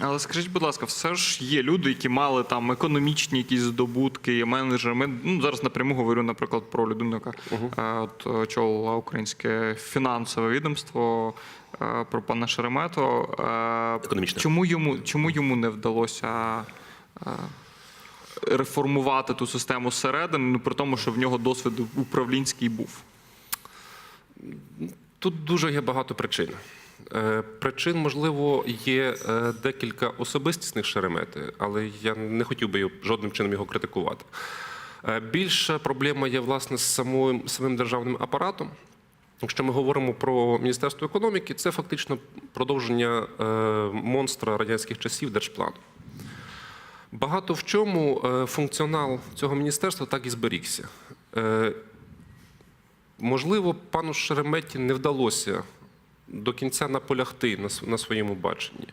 Але скажіть, будь ласка, все ж є люди, які мали там економічні якісь здобутки, є менеджери. Ми ну, зараз напряму говорю, наприклад, про людину, яка от, очолила українське фінансове відомство, е, про пана Шеремето. Е, Економічне. Чому йому, чому йому не вдалося реформувати ту систему зсередини, ну, при тому, що в нього досвід управлінський був? Тут дуже є багато причин. Е, Причин, можливо, є е, декілька особистісних шеремети, але я не хотів би жодним чином його критикувати. Е, Більша проблема є власне з самим, самим державним апаратом. Якщо ми говоримо про Міністерство економіки, це фактично продовження монстра радянських часів держплану. Багато в чому функціонал цього міністерства так і зберігся. Можливо, пану Шереметі не вдалося до кінця наполягти на на своєму баченні.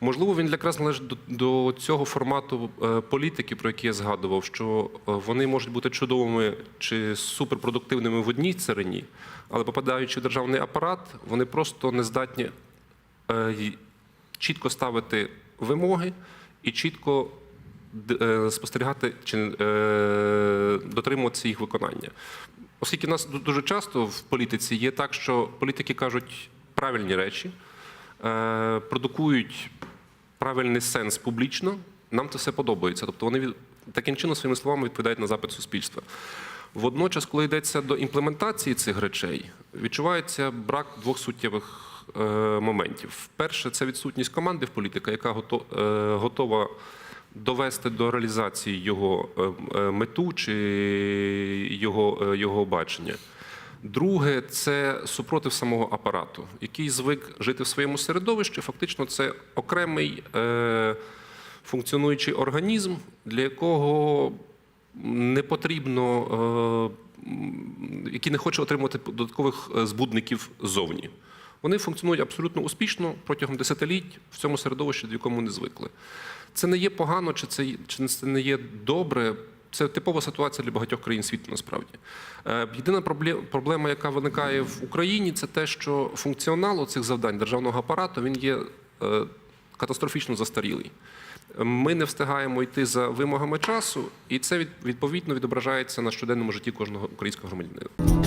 Можливо, він якраз належить до, до цього формату е, політики, про який я згадував, що е, вони можуть бути чудовими чи суперпродуктивними в одній царині, але попадаючи в державний апарат, вони просто не здатні е, чітко ставити вимоги і чітко спостерігати чи дотримуватися їх виконання. Оскільки нас дуже часто в політиці є так, що політики кажуть правильні речі, е, продукують правильний сенс публічно, нам це все подобається. Тобто вони таким чином своїми словами відповідають на запит суспільства. Водночас, коли йдеться до імплементації цих речей, відчувається брак двох суттєвих е, моментів. Перше, це відсутність команди в політика, яка е, готова довести до реалізації його мету чи його, його бачення. Друге, це супротив самого апарату, який звик жити в своєму середовищі. Фактично, це окремий е, функціонуючий організм, для якого не потрібно, е, який не хоче отримувати додаткових е, збудників ззовні. Вони функціонують абсолютно успішно протягом десятиліть в цьому середовищі, до якому не звикли. Це не є погано, чи це, чи це не є добре. Це типова ситуація для багатьох країн світу насправді. Е, Єдина проблема, яка виникає в Україні, це те, що функціонал цих завдань державного апарату він є е, катастрофічно застарілий. Ми не встигаємо йти за вимогами часу, і це від- відповідно відображається на щоденному житті кожного українського громадянина.